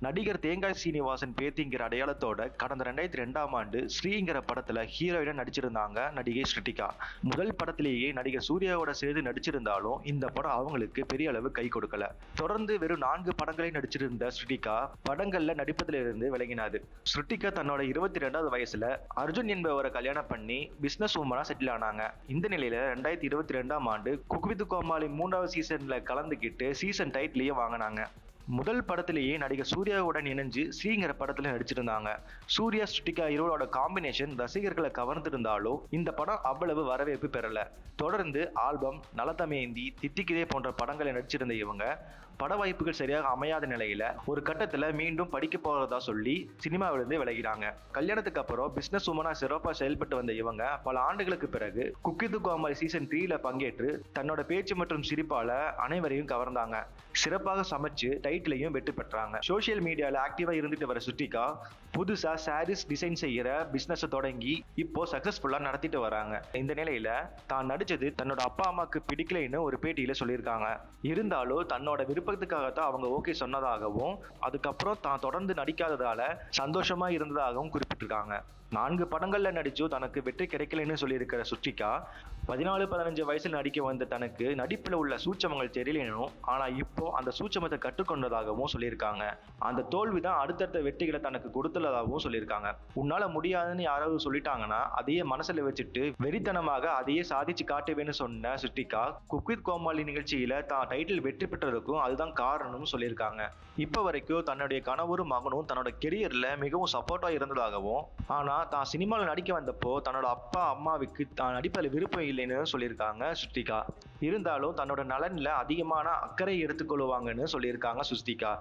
நடிகர் தேங்காய் சீனிவாசன் பேத்திங்கிற அடையாளத்தோட கடந்த ரெண்டாயிரத்தி ரெண்டாம் ஆண்டு ஸ்ரீங்கிற படத்துல ஹீரோயினா நடிச்சிருந்தாங்க நடிகை ஸ்ருட்டிகா முதல் படத்திலேயே நடிகர் சூர்யாவோட சேர்ந்து நடிச்சிருந்தாலும் இந்த படம் அவங்களுக்கு பெரிய அளவு கை கொடுக்கல. தொடர்ந்து வெறும் நான்கு படங்களை நடிச்சிருந்த ஸ்ருட்டிகா படங்கள்ல நடிப்பதிலிருந்து இருந்து ஸ்ருட்டிகா ஸ்ருதிகா தன்னோட இருபத்தி ரெண்டாவது வயசுல அர்ஜுன் என்பவரை கல்யாணம் பண்ணி பிசினஸ் உமனா செட்டில் ஆனாங்க. இந்த நிலையில ரெண்டாயிரத்தி இருபத்தி ரெண்டாம் ஆண்டு குக்வித் கோமாளி மூன்றாவது சீசன்ல கலந்துக்கிட்டு சீசன் டைட்டிலையும் வாங்கினாங்க. முதல் படத்திலேயே நடிகர் சூர்யாவுடன் இணைஞ்சு ஸ்ரீங்கிற படத்தில் நடிச்சிருந்தாங்க. சூர்யா ஸ்ருட்டிகா இருவரோட காம்பினேஷன் ரசிகர்களை கவர்ந்திருந்தாலும் இந்த படம் அவ்வளவு வரவேற்பு பெறல. தொடர்ந்து ஆல்பம் நலத்தமேந்தி தித்திக்கிதே போன்ற படங்களை நடிச்சிருந்த இவங்க பட வாய்ப்புகள் சரியாக அமையாத நிலையில ஒரு கட்டத்தில் மீண்டும் படிக்க போறதா சொல்லி சினிமாவிலிருந்து விலகிறாங்க கல்யாணத்துக்கு அப்புறம் பிசினஸ் உமனா சிறப்பாக செயல்பட்டு வந்த இவங்க பல ஆண்டுகளுக்கு பிறகு குக்கிது கோமாளி சீசன் த்ரீல பங்கேற்று தன்னோட பேச்சு மற்றும் சிரிப்பால அனைவரையும் கவர்ந்தாங்க. சிறப்பாக சமைச்சு டைட்டிலையும் வெற்றி பெற்றாங்க. சோஷியல் மீடியால ஆக்டிவா இருந்துட்டு வர சுட்டிகா புதுசா சாரீஸ் டிசைன் செய்யற பிசினஸ் தொடங்கி இப்போ சக்சஸ்ஃபுல்லா நடத்திட்டு வராங்க. இந்த நிலையில தான் நடிச்சது தன்னோட அப்பா அம்மாக்கு பிடிக்கலைன்னு ஒரு பேட்டியில சொல்லியிருக்காங்க. இருந்தாலும் தன்னோட விருப்பத்துக்காக தான் அவங்க ஓகே சொன்னதாகவும் அதுக்கப்புறம் தான் தொடர்ந்து நடிக்காததால சந்தோஷமா இருந்ததாகவும் குறிப்பிட்டிருக்காங்க. நான்கு படங்கள்ல நடிச்சும் தனக்கு வெற்றி கிடைக்கலைன்னு சொல்லியிருக்கிற சுற்றிகா பதினாலு பதினஞ்சு வயசுல நடிக்க வந்த தனக்கு நடிப்புல உள்ள சூட்சமங்கள் தெரியலனும் ஆனா இப்போ அந்த சூட்சமத்தை கற்றுக்கொண்டதாகவும் சொல்லியிருக்காங்க. அந்த தோல்வி தான் அடுத்தடுத்த வெற்றிகளை தனக்கு கொடுத்துள்ளதாகவும் சொல்லியிருக்காங்க. உன்னால முடியாதுன்னு யாராவது சொல்லிட்டாங்கன்னா அதையே மனசுல வச்சுட்டு வெறித்தனமாக அதையே சாதிச்சு காட்டுவேன்னு சொன்ன சுட்டிகா குக்வித் கோமாளி நிகழ்ச்சியில தான் டைட்டில் வெற்றி பெற்றதுக்கும் அதுதான் காரணம்னு சொல்லியிருக்காங்க. இப்போ வரைக்கும் தன்னுடைய கணவரும் மகனும் தன்னோட கெரியர்ல மிகவும் சப்போர்ட்டா இருந்ததாகவும் ஆனா தான் சினிமாவில் நடிக்க வந்தப்போ தன்னோட அப்பா அம்மாவுக்கு தான் நடிப்பதில் விருப்பம் இல்லைன்னு சொல்லியிருக்காங்க சுட்டிகா இருந்தாலும் தன்னோட நலனில் அதிகமான அக்கறை எடுத்துக்கொள்வாங்கன்னு சொல்லியிருக்காங்க சுஸ்திகா.